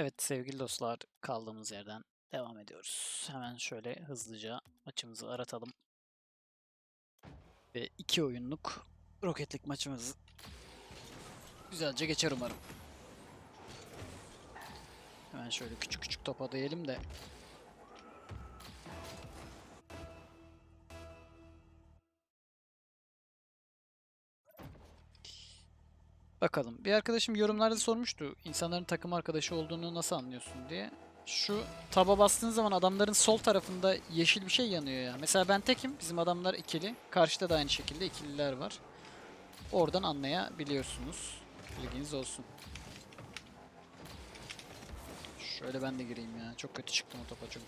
Evet sevgili dostlar kaldığımız yerden devam ediyoruz. Hemen şöyle hızlıca maçımızı aratalım. Ve iki oyunluk roketlik maçımız güzelce geçer umarım. Hemen şöyle küçük küçük topa değelim de. Bakalım. Bir arkadaşım yorumlarda sormuştu. insanların takım arkadaşı olduğunu nasıl anlıyorsun diye. Şu taba bastığın zaman adamların sol tarafında yeşil bir şey yanıyor ya. Mesela ben tekim. Bizim adamlar ikili. Karşıda da aynı şekilde ikililer var. Oradan anlayabiliyorsunuz. Bilginiz olsun. Şöyle ben de gireyim ya. Çok kötü çıktım o topa çünkü.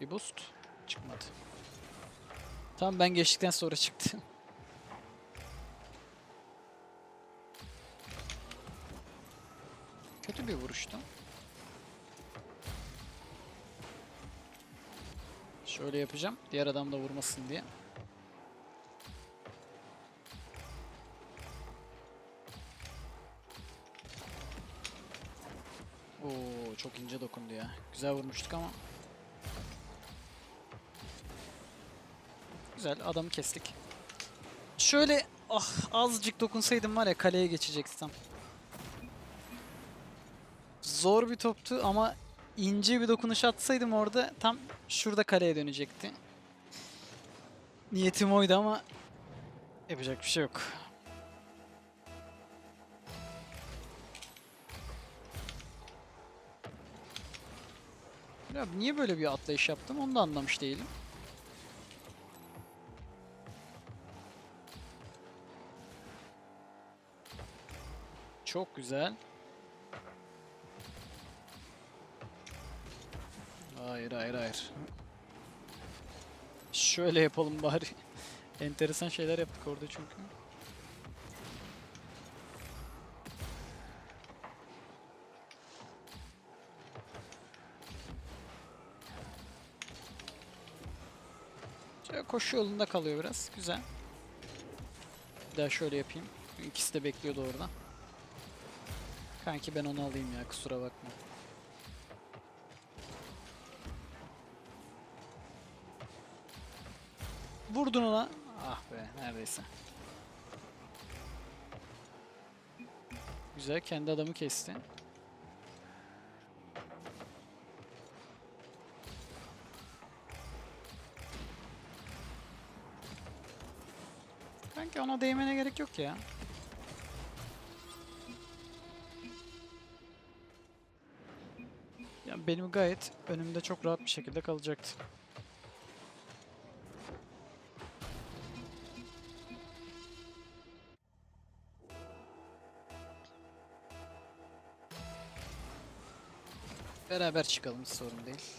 Bir boost. Çıkmadı. Tamam ben geçtikten sonra çıktı. Kötü bir vuruştu. Şöyle yapacağım. Diğer adam da vurmasın diye. Oo çok ince dokundu ya. Güzel vurmuştuk ama. Güzel adamı kestik. Şöyle ah azıcık dokunsaydım var ya kaleye geçecektim. Zor bir toptu ama ince bir dokunuş atsaydım orada tam şurada kaleye dönecekti. Niyetim oydu ama yapacak bir şey yok. Ya niye böyle bir atlayış yaptım onu da anlamış değilim. Çok güzel. Hayır hayır hayır. Şöyle yapalım bari. Enteresan şeyler yaptık orada çünkü. Koşu yolunda kalıyor biraz. Güzel. Bir daha şöyle yapayım. İkisi de bekliyordu orada. Kanki ben onu alayım ya kusura bakma. Vurdun ona. Ah be neredeyse. Güzel kendi adamı kesti. Kanki ona değmene gerek yok ya. Benim gayet önümde çok rahat bir şekilde kalacaktı. Beraber çıkalım sorun değil.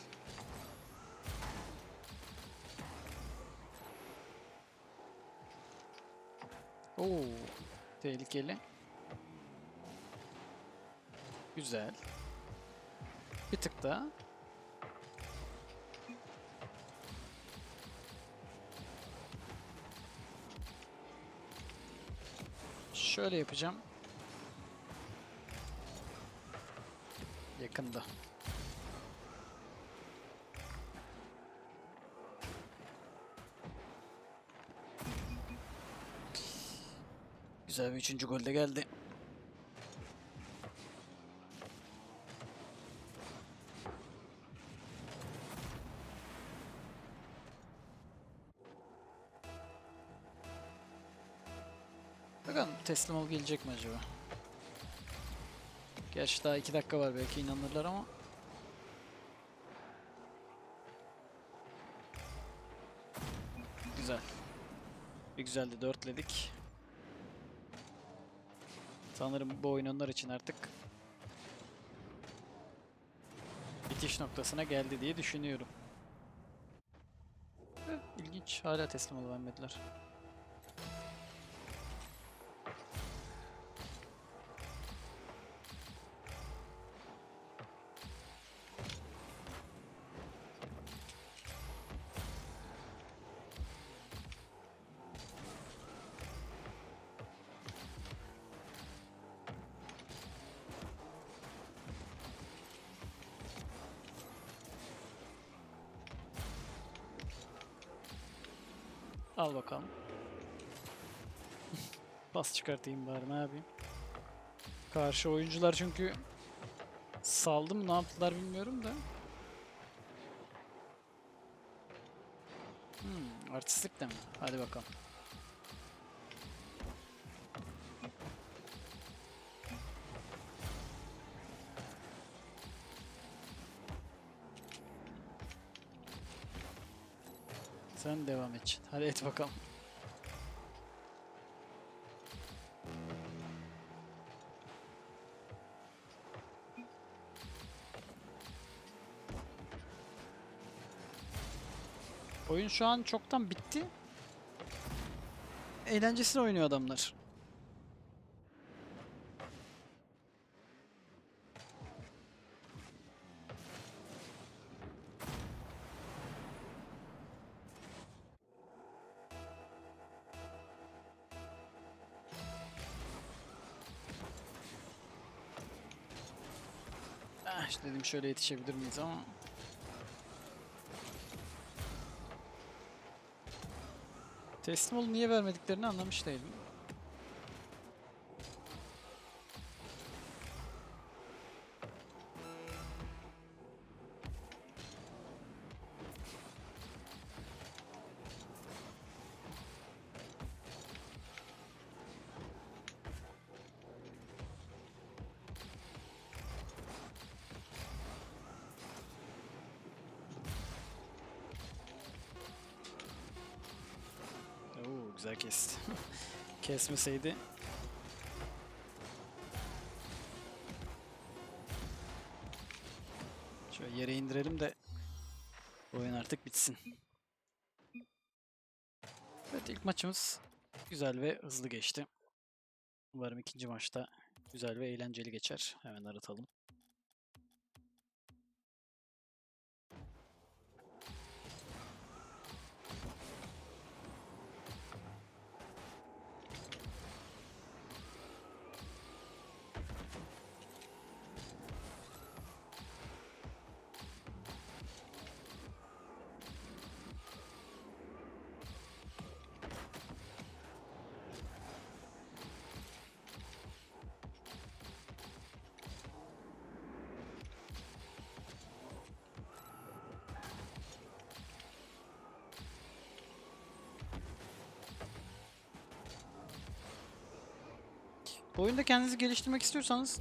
Oo, tehlikeli. Güzel. Bir tık daha. Şöyle yapacağım. Yakında. Güzel bir üçüncü gol de geldi. Teslim ol gelecek mi acaba? Gerçi daha iki dakika var belki inanırlar ama. Güzel. Bir güzel dörtledik. Sanırım bu oyun onlar için artık bitiş noktasına geldi diye düşünüyorum. İlginç. Hala teslim olabilmediler. Al bakalım. Pas çıkartayım bari ne yapayım. Karşı oyuncular çünkü saldı mı ne yaptılar bilmiyorum da. Hmm, artistlik de mi? Hadi bakalım. Sen devam et. Hadi et bakalım. Oyun şu an çoktan bitti. Eğlencesine oynuyor adamlar. İşte dedim şöyle yetişebilir miyiz ama Teslim ol niye vermediklerini anlamış değilim. Güzel kesti. Kesmeseydi. Şöyle yere indirelim de oyun artık bitsin. Evet ilk maçımız güzel ve hızlı geçti. Umarım ikinci maçta güzel ve eğlenceli geçer. Hemen aratalım. Oyunda kendinizi geliştirmek istiyorsanız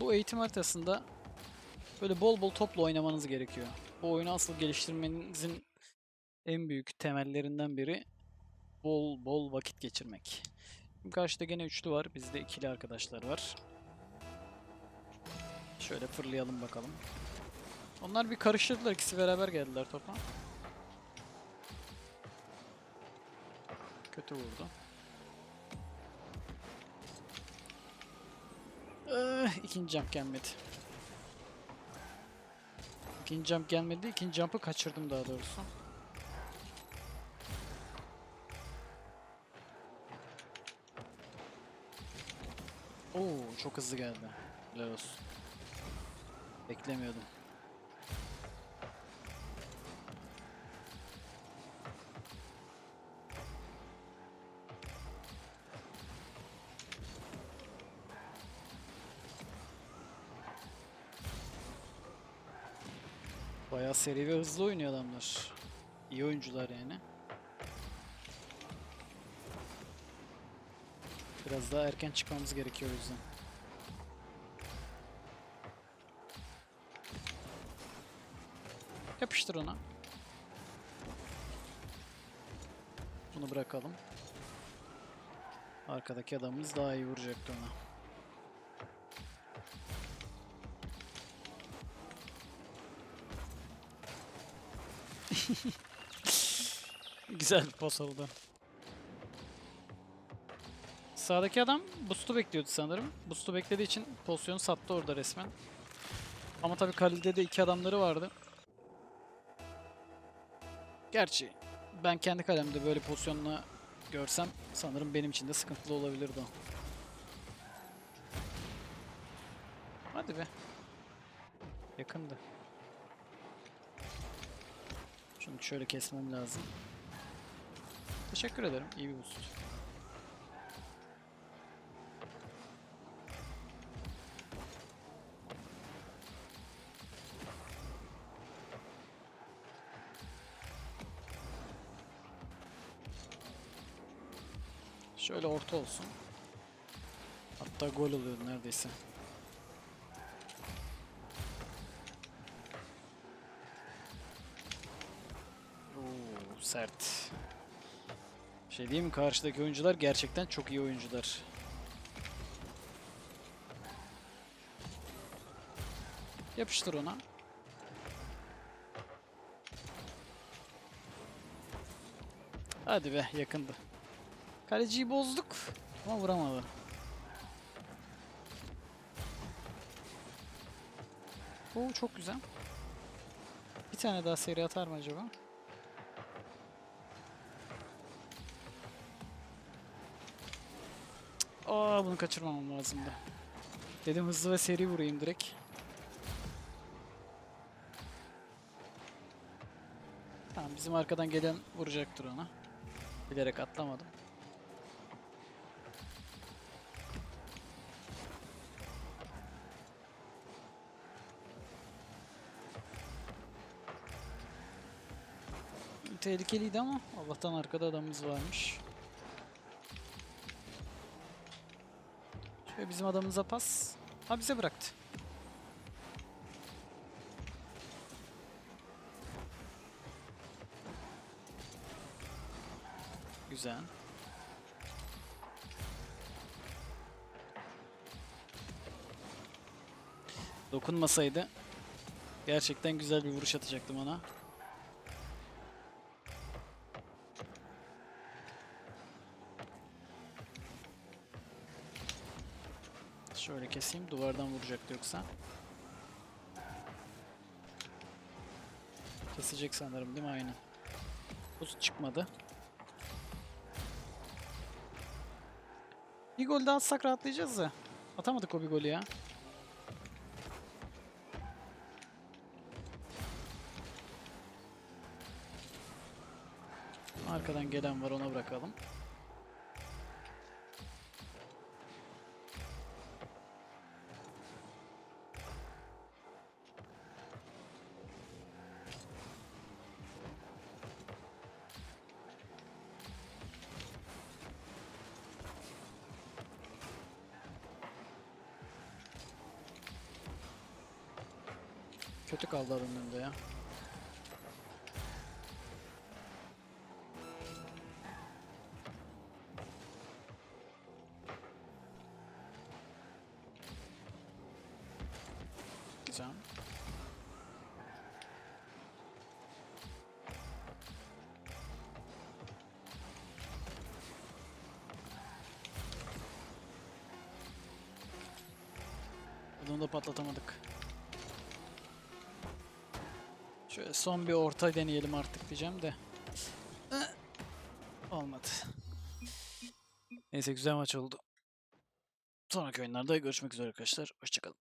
bu eğitim haritasında böyle bol bol topla oynamanız gerekiyor. Bu oyunu asıl geliştirmenizin en büyük temellerinden biri bol bol vakit geçirmek. Şimdi karşıda gene üçlü var. Bizde ikili arkadaşlar var. Şöyle fırlayalım bakalım. Onlar bir karıştırdılar. ikisi beraber geldiler topa. Kötü vurdu. Eh, ikinci jump gelmedi. İkinci jump gelmedi. İkinci jump'ı kaçırdım daha doğrusu. Oo çok hızlı geldi. Helal olsun. Beklemiyordum. Bayağı seri ve hızlı oynuyor adamlar. İyi oyuncular yani. Biraz daha erken çıkmamız gerekiyor o yüzden. Yapıştır ona. Bunu bırakalım. Arkadaki adamımız daha iyi vuracaktı ona. Güzel pas oldu. Sağdaki adam boost'u bekliyordu sanırım. Boost'u beklediği için pozisyonu sattı orada resmen. Ama tabii kalede de iki adamları vardı. Gerçi ben kendi kalemde böyle pozisyonla görsem sanırım benim için de sıkıntılı olabilirdi o. Hadi be. Yakındı. Şunu şöyle kesmem lazım. Teşekkür ederim. İyi bir boost. Şöyle orta olsun. Hatta gol oluyor neredeyse. Oo, sert. Şey diyeyim mi? Karşıdaki oyuncular gerçekten çok iyi oyuncular. Yapıştır ona. Hadi be yakındı. Kaleciyi bozduk ama vuramadı. Oo çok güzel. Bir tane daha seri atar mı acaba? Aa bunu kaçırmamam lazımdı. Dedim hızlı ve seri vurayım direkt. Tamam bizim arkadan gelen vuracaktır ona. Bilerek atlamadım. Tehlikeliydi ama Allah'tan arkada adamımız varmış. Şöyle bizim adamımıza pas. Ha bize bıraktı. Güzel. Dokunmasaydı gerçekten güzel bir vuruş atacaktım ona. Şöyle keseyim duvardan vuracaktı yoksa. Kesecek sanırım değil mi? Aynen. Buz çıkmadı. Bir gol daha atsak rahatlayacağız da. Atamadık o bir golü ya. Arkadan gelen var ona bırakalım. Kötü kaldı adamın önünde ya. Güzel. Bunu da patlatamadık. Şöyle son bir orta deneyelim artık diyeceğim de. Olmadı. Neyse güzel maç oldu. Sonraki oyunlarda görüşmek üzere arkadaşlar. Hoşçakalın.